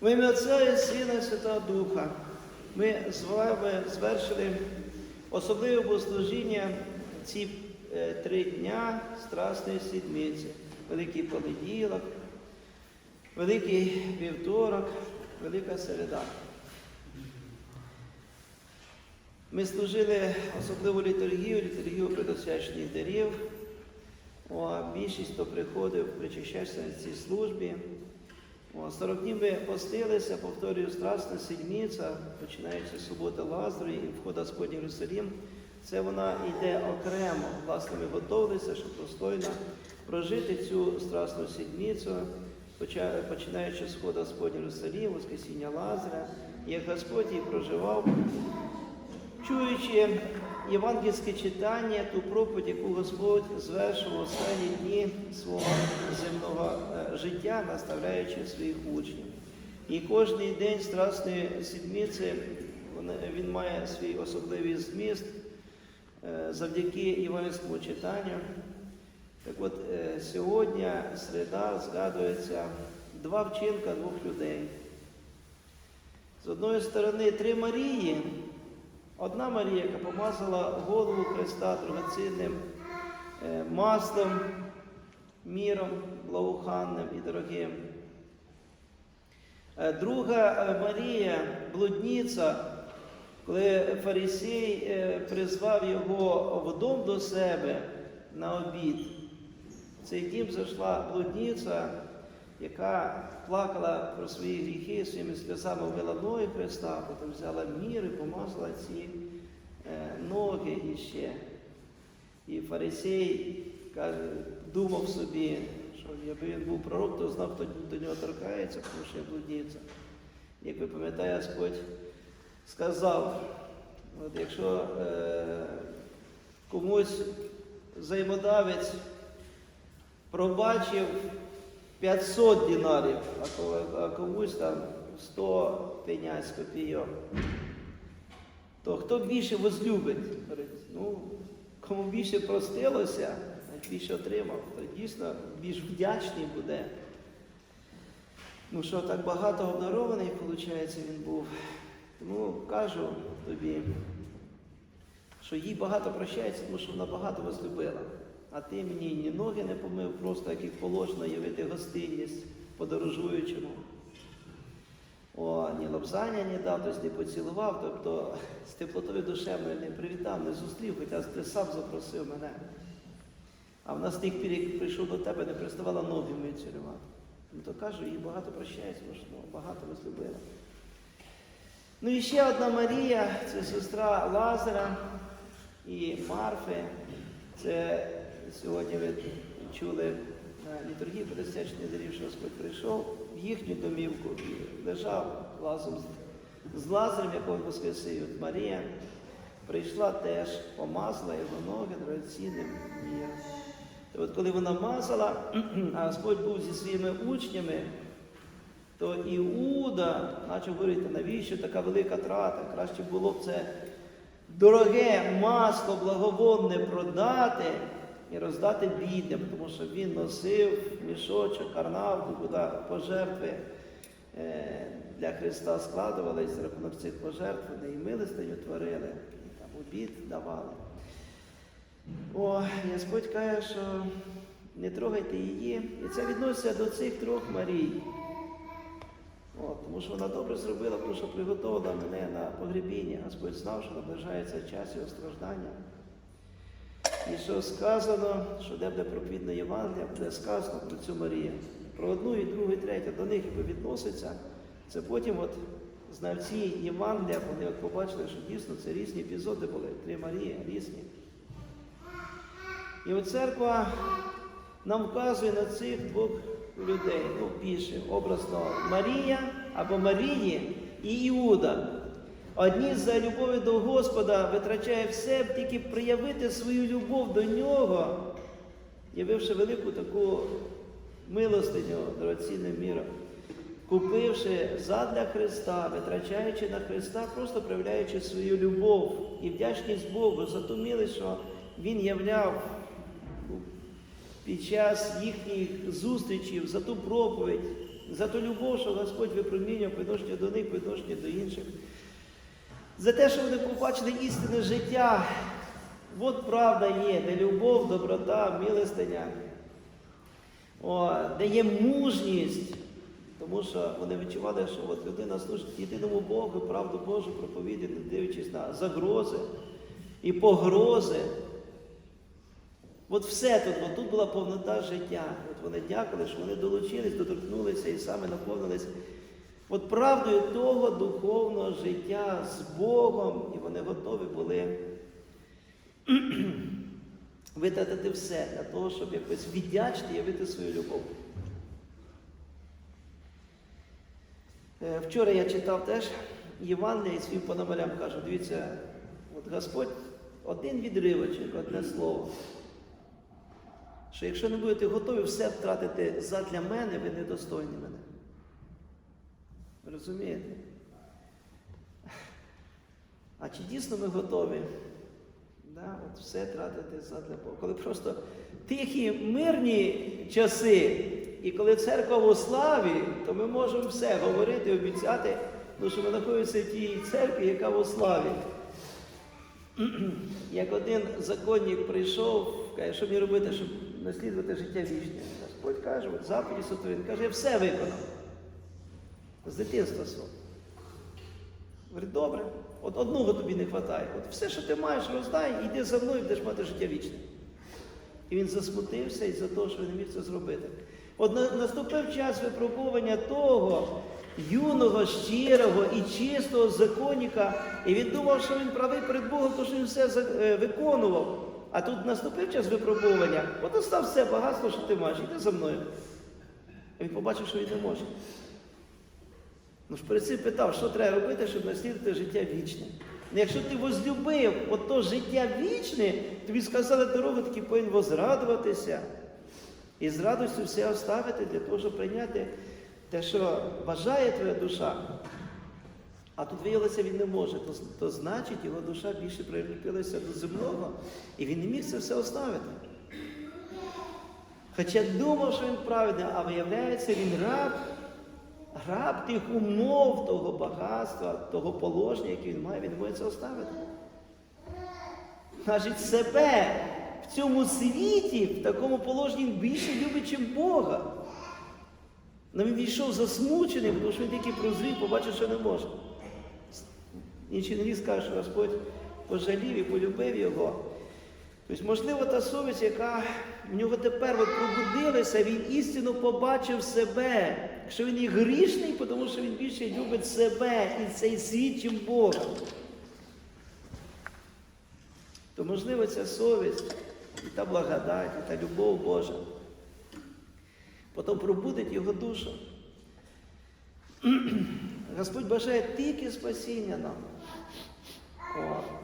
В ім'я Отця і Сина і Святого Духа ми з вами звершили особливе богослужіння ці е, три дня Страсної Сідмиці, Великий понеділок, Великий вівторок, Велика середа. Ми служили особливу літургію, літургію предосвячених дарів. Більшість, хто приходив, причащався на цій службі. О, 40 днів ми постилися, повторюю, страсна седмиця, починаючи з суботи Лазару і вход Господь в Єрусалім. Це вона йде окремо. Власне, ми готувалися, щоб достойно прожити цю страсну седмицю, починаючи з входу Господь в Єрусалім, Воскресіння Лазаря, як Господь і проживав чуючи євангельське читання, ту проповідь, яку Господь звершив останні дні свого земного е, життя, наставляючи своїх учнів. І кожний день Страсної Сідміці він має свій особливий зміст е, завдяки євангельському читанню. Так от е, сьогодні середа згадується два вчинка двох людей. З одної сторони, три Марії. Одна Марія, яка помазала голову Христа дорогоцінним е, маслом, міром благоуханним і дорогим. Е, Друга е, Марія, блудниця, коли фарисей е, призвав його в дом до себе на обід, в цей дім зайшла блудниця, яка плакала про свої гріхи, своїми сльозами вмила ноги Христа, потім взяла мір і помазала ці е, ноги іще. І фарисей каже, думав собі, що якби він був пророк, то знав, хто до нього торкається, тому що є блудниця. Як ви пам'ятаєте, Господь сказав, от якщо е, комусь взаємодавець пробачив 500 динарів, а ко- комусь там 100 пенять з копійок. То хто більше возлюбить? Ну, кому більше простилося, більше отримав, то дійсно більш вдячний буде. Ну що, так багато обдарований, виходить, він був. Тому кажу тобі, що їй багато прощається, тому що вона багато возлюбила. А ти мені ні ноги не помив, просто як їх положено явити гостинність подорожуючому. О, ні лобзання не дав, тобто не поцілував, тобто з теплотою душевною не привітав, не зустрів, хоча ти сам запросив мене. А в нас тих пір, як прийшов до тебе, не приставала ноги мої цілювати. Ну то кажу, їй багато прощається, тому ну, багато возлюбила. Ну і ще одна Марія, це сестра Лазара і Марфи. Це сьогодні ви чули на літургії Пресвячений дарів, що Господь прийшов в їхню домівку і лежав разом з, з Лазарем, якого воскресив. Марія прийшла теж, помазала його ноги дорогоцінним. То от коли вона мазала, а Господь був зі своїми учнями, то Іуда почав говорити, навіщо така велика трата? Краще було б це дороге масло благовонне продати і роздати бідним, тому що він носив мішочок, карнавку, куди пожертви е, для Христа складувались за рахунок цих пожертв, і милостиню творили, і там обід давали. О, Господь каже, що не трогайте її. І це відноситься до цих трьох Марій. От, тому що вона добре зробила, тому що приготувала мене на погребіння. Господь знав, що наближається час його страждання. І що сказано, що де буде проповідне Євангелія, буде сказано про цю Марію. Про одну і другу, і третю, до них якби відноситься. Це потім от знавці Євангелія, вони от побачили, що дійсно це різні епізоди були. Три Марії різні. І от церква нам вказує на цих двох людей, ну більше образно Марія або Марії і Іуда. Одні за любов'ю до Господа витрачає все, тільки проявити свою любов до нього, явивши велику таку милостиню дорогоцінним міром, купивши задля Христа, витрачаючи на Христа, просто проявляючи свою любов і вдячність Богу за ту милість, що Він являв під час їхніх зустрічей за ту проповідь, за ту любов, що Господь випромінює по відношенню до них, по відношенню до інших. За те, що вони побачили істинне життя. От правда є, де любов, доброта, милостиня, о, де є мужність. Тому що вони відчували, що от людина служить єдиному Богу, правду Божу проповідає, не дивлячись на загрози і погрози. От все тут, от тут була повнота життя. От вони дякували, що вони долучились, доторкнулися і саме наповнились от правдою того духовного життя з Богом, і вони готові були витратити все для того, щоб якось віддячити явити свою любов. Е, Вчора я читав теж Євангелія і своїм пономарям кажу, дивіться, от Господь один відривочок, одне слово. Що якщо не будете готові все втратити задля мене, ви недостойні мене. Розумієте? А чи дійсно ми готові да, от все тратити задля Бога? Коли просто тихі, мирні часи, і коли церква у славі, то ми можемо все говорити, обіцяти, ну, що ми знаходимося в тій церкві, яка у славі. Як один законник прийшов, каже, що мені робити, щоб наслідувати життя вічне. Господь каже, от заповіді сотворив. Каже, я все виконав. З дитинства свого. Говорить, добре, от одного тобі не вистачає. От все, що ти маєш, роздай, і йди за мною, будеш мати життя вічне. І він засмутився із-за того, що він не міг це зробити. От наступив час випробування того юного, щирого і чистого законника, і він думав, що він правий перед Богом, тому що він все е, виконував. А тут наступив час випробування, от остав все багатство, що ти маєш, іди за мною. І він побачив, що він не може. Ну ж перед цим питав, що треба робити, щоб наслідувати життя вічне. Ну, Якщо ти возлюбив ото життя вічне, тобі сказали дорогу, таки повинен возрадуватися. І з радістю все оставити для того, щоб прийняти те, що бажає твоя душа. А тут виявилося, він не може, то, то значить його душа більше приліпилася до земного, і він не міг це все оставити. Хоча думав, що він праведний, а виявляється, він раб, раб тих умов, того багатства, того положення, яке він має, він не це оставити. Значить, себе в цьому світі, в такому положенні він більше любить, ніж Бога. Но він війшов засмученим, тому що він тільки прозрів, побачив, що не може. Інший не скаже, що Господь пожалів і полюбив його. Тобто, можливо, та совість, яка в нього тепер от пробудилася, він істинно побачив себе, що він є грішний, тому що він більше любить себе і цей світ, чим Бога. То, можливо, ця совість і та благодать, і та любов Божа. Потім пробудить його душу. Господь бажає тільки спасіння нам.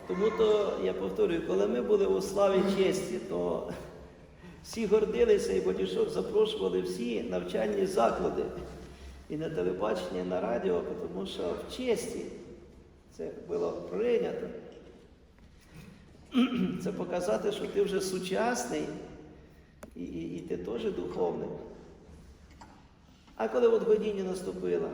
Тому то я повторюю, коли ми були у славі честі, то всі гордилися і батюшок запрошували всі навчальні заклади і на телебачення, і на радіо, тому що в честі це було прийнято. Це показати, що ти вже сучасний і, і, і ти теж духовний. А коли от годіння наступила,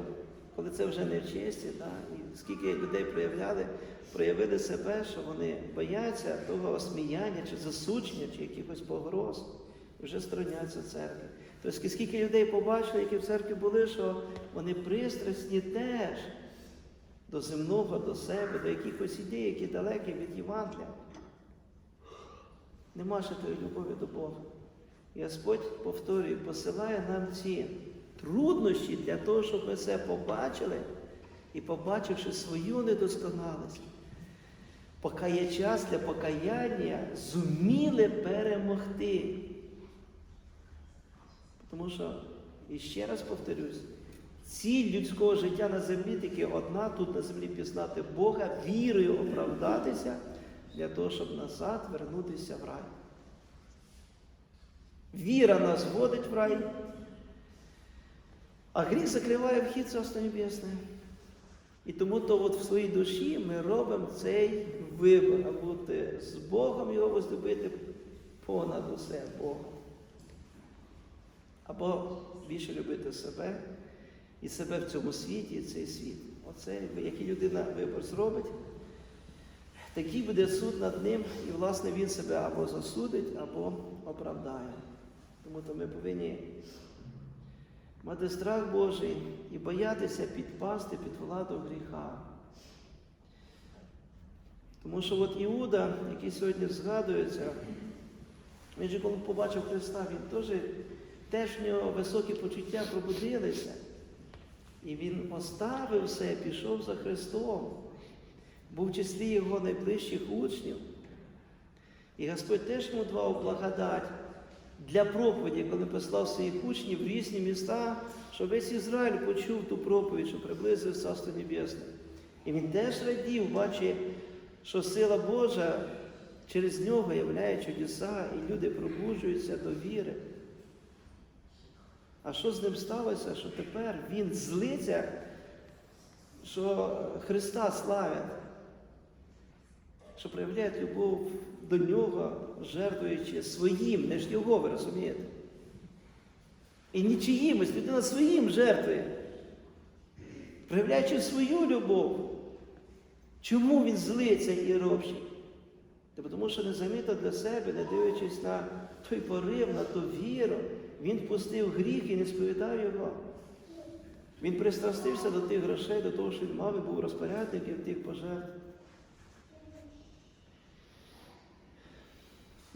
коли це вже не в честі, да, і скільки людей проявляли, проявили себе, що вони бояться того осміяння, чи засудження, чи якихось погроз, вже стороняться церкви. Тобто скільки людей побачили, які в церкві були, що вони пристрасні теж до земного, до себе, до якихось ідей, які далекі від Євангелія. Нема ще тої любові до Бога. І Господь, повторюю, посилає нам ці труднощі для того, щоб ми це побачили і, побачивши свою недосконалість, поки є час для покаяння, зуміли перемогти. Тому що, і ще раз повторюсь, ціль людського життя на землі тільки одна тут на землі пізнати Бога, вірою оправдатися для того, щоб назад вернутися в рай. Віра нас вводить в рай, а гріх закриває вхід Царство Небесне. І тому то от в своїй душі ми робимо цей вибір, а бути з Богом його возлюбити понад усе Бога. Або більше любити себе і себе в цьому світі, і цей світ. Оце, який людина вибір зробить, такий буде суд над ним, і, власне, він себе або засудить, або оправдає. Тому то ми повинні мати страх Божий і боятися підпасти під владу гріха. Тому що от Іуда, який сьогодні згадується, він же коли побачив Христа, він теж, теж в нього високі почуття пробудилися. І він оставив все, пішов за Христом, був в числі його найближчих учнів. І Господь теж йому давав благодать для проповіді, коли послав своїх учнів в різні міста, щоб весь Ізраїль почув ту проповідь, що приблизив Царство Небесне. І він теж радів, бачить, що сила Божа через нього являє чудеса, і люди пробуджуються до віри. А що з ним сталося? Що тепер він злиться, що Христа славять, що проявляють любов до нього, жертвуючи своїм, не ж його, ви розумієте? І не чиїмось, людина своїм жертвує, проявляючи свою любов. Чому він злиться і робить? Та Тому що не замітив для себе, не дивлячись на той порив, на ту віру, він впустив гріх і не сповідав його. Він пристрастився до тих грошей, до того, що він мав і був розпорядником тих пожертв.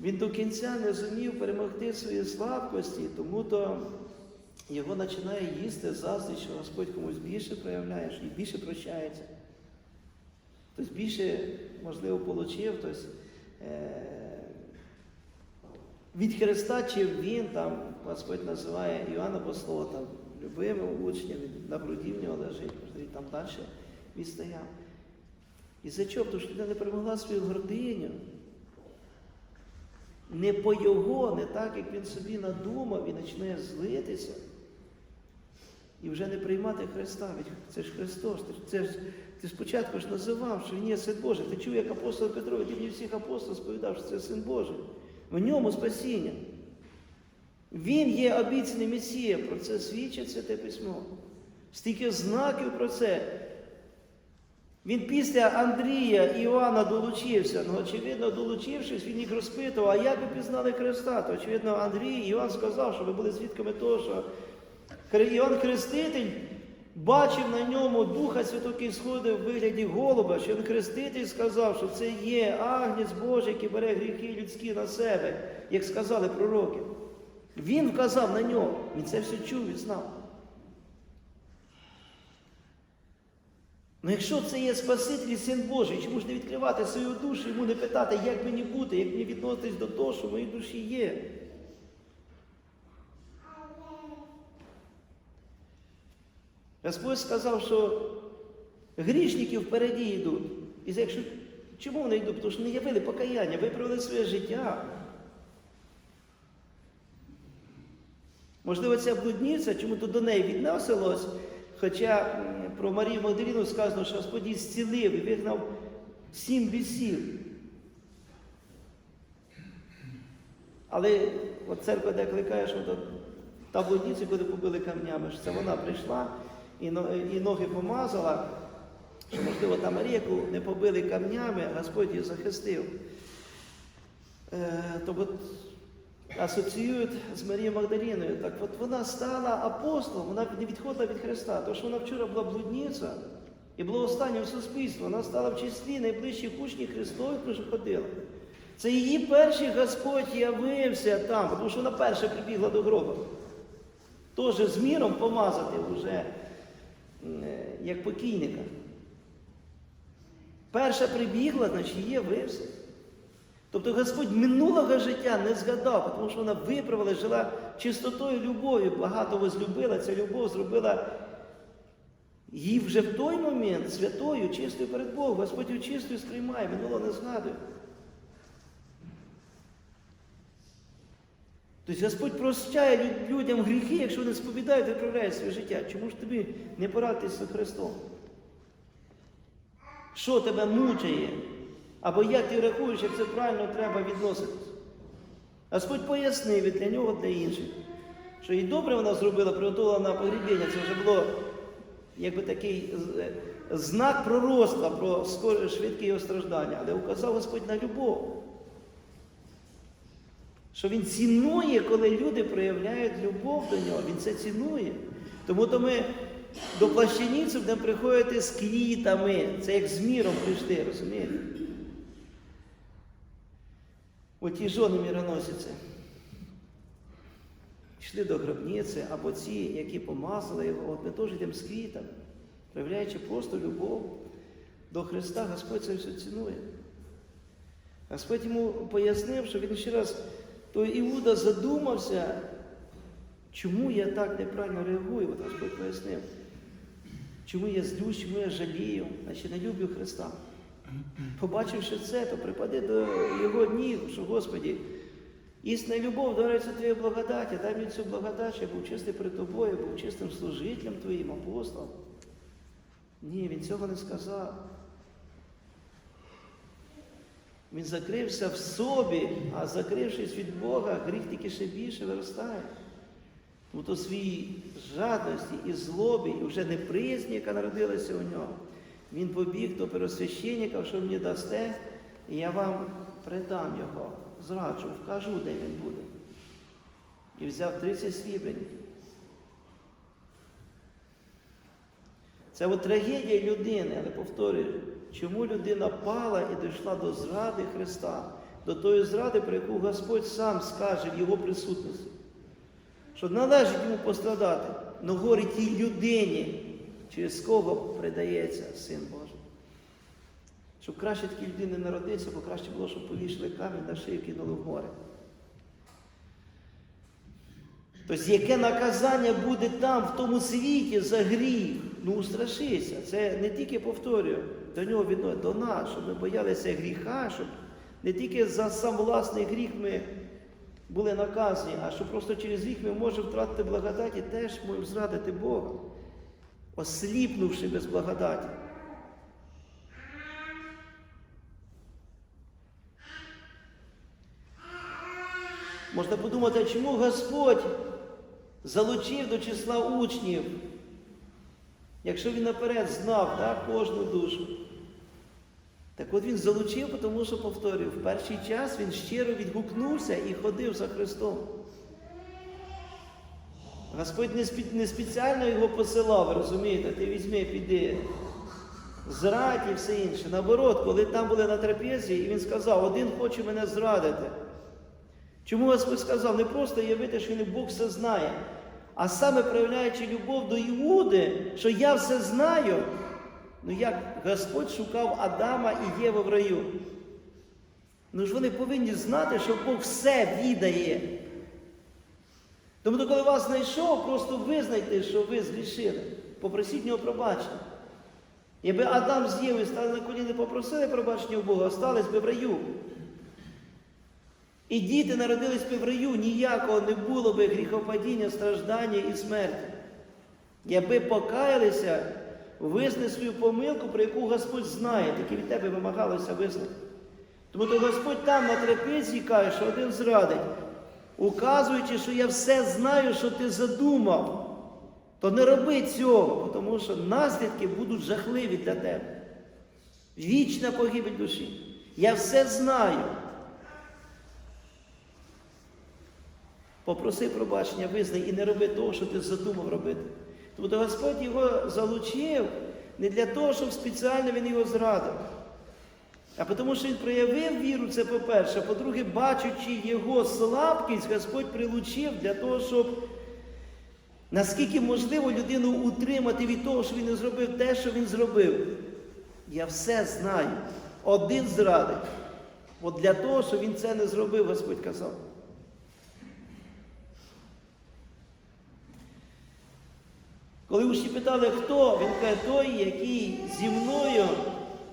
Він до кінця не зумів перемогти свої слабкості, тому то його починає їсти заздрість, що Господь комусь більше проявляє, і більше прощається. Хтось більше, можливо, отримав, хтось е, від Христа, чим він там, Господь називає Іоанна Послова, там, любимим учнем, на груді в нього лежить, можливо, там далі відстояв. І за чого? Тому що людина не перемогла свою гординю. Не по його, не так, як він собі надумав і починає злитися. І вже не приймати Христа. Ведь це ж Христос. Ти, це ж, ти спочатку ж називав, що він є син Божий. Ти чув, як апостол Петро, він мені всіх апостолів сповідав, що це син Божий. В ньому спасіння. Він є обіцяний Месія, про це свідчить Святе Письмо. Стільки знаків про це. Він після Андрія Іоанна долучився. Ну, очевидно, долучившись, він їх розпитував, а як ви пізнали Христа? То, очевидно, Андрій і Іоанн сказав, що ви були свідками того, що Іоанн Хреститель бачив на ньому Духа Святого, сходив в вигляді голуба, що він Хреститель сказав, що це є агнець Божий, який бере гріхи людські на себе, як сказали пророки. Він вказав на нього, він це все чув і знав. Ну якщо це є Спаситель і Син Божий, чому ж не відкривати свою душу, йому не питати, як мені бути, як мені відноситись до того, що в моїй душі є. Господь сказав, що грішники впереді йдуть. І якщо, чому вони йдуть? Тому що не явили покаяння, виправили своє життя. Можливо, ця блудниця, чому то до неї відносилось, хоча про Марію Магдаліну сказано, що Господь її зцілив і вигнав сім бісів. Але от церква деколи каже, що то та блудниця, коли побили камнями, що це вона прийшла і, і ноги помазала, що, можливо, та Марія, яку не побили камнями, Господь її захистив. Е, то от асоціюють з Марією Магдаліною. Так от вона стала апостолом, вона не відходила від Христа, тому що вона вчора була блудниця і була останнім суспільством. Вона стала в числі найближчих учнів Христових, що ходила. Це її перший Господь явився там, тому що вона перша прибігла до гроба. Теж з міром помазати вже як покійника. Перша прибігла, значить її явився. Тобто Господь минулого життя не згадав, тому що вона виправила, жила чистотою любов'ю, багато возлюбила, ця любов зробила її вже в той момент святою, чистою перед Богом. Господь її чистою сприймає, минуло не згадує. Тобто Господь прощає людям гріхи, якщо вони сповідають і виправляють своє життя. Чому ж тобі не порадитися з Христом? Що тебе мучає? Або як ти рахуєш, як це правильно треба відноситись? Господь пояснив і для нього, для інших, що і добре вона зробила, приготувала на погрібіння, це вже було якби такий е, знак пророцтва про швидке його страждання, але указав Господь на любов. Що він цінує, коли люди проявляють любов до нього, він це цінує. Тому то ми до плащанівців будемо приходити з квітами. Це як з міром прийшли, розумієте? Оті жони міроносиці. Йшли до гробниці, або ці, які помазали його, от ми теж йдемо з квітами, проявляючи просто любов до Христа, Господь це все цінує. Господь йому пояснив, що він ще раз, то Іуда задумався, чому я так неправильно реагую. От Господь пояснив, чому я злюсь, чому я жалію, значить не люблю Христа. Побачивши це, то припади до Його ніг, що Господі, істинна любов дарується Твоєї благодаті, дай мені цю благодать, я був чистий перед тобою, був чистим служителем Твоїм, апостолом. Ні, він цього не сказав. Він закрився в собі, а закрившись від Бога, гріх тільки ще більше виростає. Тому то свій жадності і злобі, і вже неприязні, яка народилася у нього, він побіг до первосвященника, що мені дасте, і я вам придам його, зраджу, вкажу, де він буде. І взяв 30 срібень. Це от трагедія людини, але повторюю, чому людина пала і дійшла до зради Христа, до тої зради, про яку Господь сам скаже в Його присутності. Що належить йому пострадати, но горе тій людині, через кого придається Син Божий. Щоб краще такій людини народитися, бо краще було, щоб повішали камінь на шию кинули в море. Тобто, яке наказання буде там, в тому світі за гріх? Ну, устрашися. Це не тільки повторюю, до нього відносить, до нас, щоб ми боялися гріха, щоб не тільки за сам власний гріх ми були наказані, а що просто через гріх ми можемо втратити благодать і теж можемо зрадити Бога, осліпнувши без благодаті. Можна подумати, чому Господь залучив до числа учнів, якщо він наперед знав так, кожну душу. Так от він залучив, тому що, повторюю, в перший час він щиро відгукнувся і ходив за Христом. Господь не, спеціально його посилав, розумієте, ти візьми, піди. Зрадь і все інше. Наоборот, коли там були на трапезі, і він сказав, один хоче мене зрадити. Чому Господь сказав? Не просто явити, що він Бог все знає, а саме проявляючи любов до Іуди, що я все знаю. Ну як Господь шукав Адама і Єву в раю. Ну ж вони повинні знати, що Бог все відає. Тому, коли вас знайшов, просто визнайте, що ви згрішили. Попросіть нього пробачення. Якби Адам з Євою стали на коліни, попросили пробачення у Бога, остались би в раю. І діти народились би в раю, ніякого не було би гріхопадіння, страждання і смерті. Якби покаялися, визнали свою помилку, про яку Господь знає, тільки від тебе вимагалося визнати. Тому то Господь там на трапезі каже, що один зрадить, указуючи, що я все знаю, що ти задумав, то не роби цього, тому що наслідки будуть жахливі для тебе. Вічна погибель душі. Я все знаю. Попроси пробачення, визнай і не роби того, що ти задумав робити. Тобто Господь його залучив не для того, щоб спеціально він його зрадив. А тому, що він проявив віру, це по-перше. По-друге, бачучи його слабкість, Господь прилучив для того, щоб наскільки можливо людину утримати від того, що він не зробив те, що він зробив. Я все знаю. Один зрадить. От для того, щоб він це не зробив, Господь казав. Коли учні питали, хто, він каже, той, який зі мною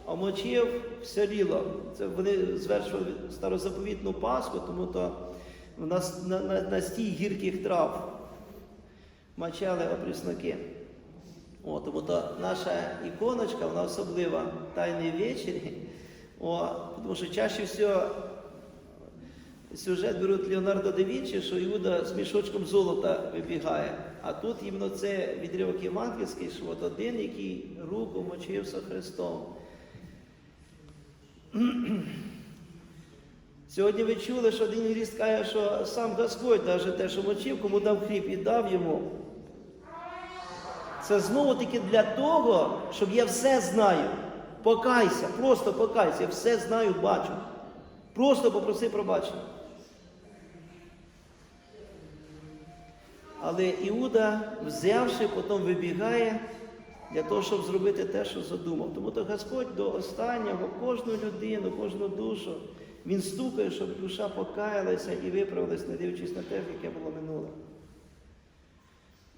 омочив все ліло. Це вони звершували старозаповітну Пасху, тому то в нас на, на, на стій гірких трав мочали опрісноки. О, тому то наша іконочка, вона особлива Тайний вечері. Тому що чаще всього сюжет беруть Леонардо да Вінчі, що Іуда з мішочком золота вибігає. А тут іменно це відривок євангельський, що от один, який руку мочився Христом. Сьогодні ви чули, що один юрист каже, що сам Господь навіть те, що мочив, кому дав хліб і дав йому. Це знову таки для того, щоб я все знаю. Покайся, просто покайся, я все знаю, бачу. Просто попроси пробачення. Але Іуда, взявши, потім вибігає для того, щоб зробити те, що задумав. Тому то Господь до останнього кожну людину, кожну душу, Він стукає, щоб душа покаялася і виправилась, не дивлячись на те, яке було минуле.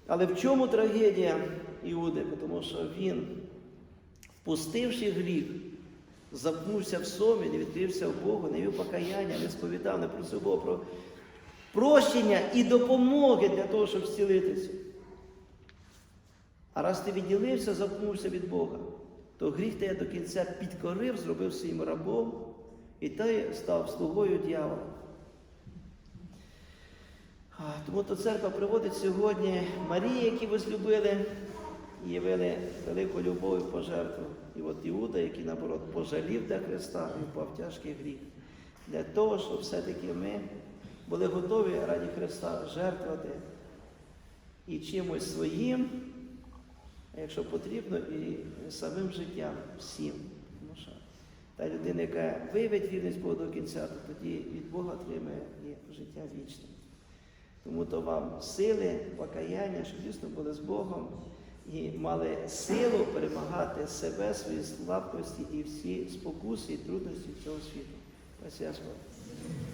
Але в чому трагедія Іуди? Тому що він, впустивши гріх, запнувся в собі, не відкрився в Богу, не вів покаяння, не сповідав, не просив Бога про прощення і допомоги для того, щоб зцілитися. А раз ти відділився, запнувся від Бога, то гріх тебе до кінця підкорив, зробив своїм рабом, і ти став слугою дьявола. Тому то церква приводить сьогодні Марії, які возлюбили і явили велику любов і пожертву. І от Іуда, який наоборот пожалів для Христа і впав тяжкий гріх. Для того, щоб все-таки ми були готові раді Христа жертвувати і чимось своїм, а якщо потрібно, і самим життям всім. Тому що та людина, яка виявить вірність Богу до кінця, то тоді від Бога отримає і життя вічне. Тому то вам сили, покаяння, щоб дійсно були з Богом і мали силу перемагати себе, свої слабкості і всі спокуси і трудності цього світу. Вам.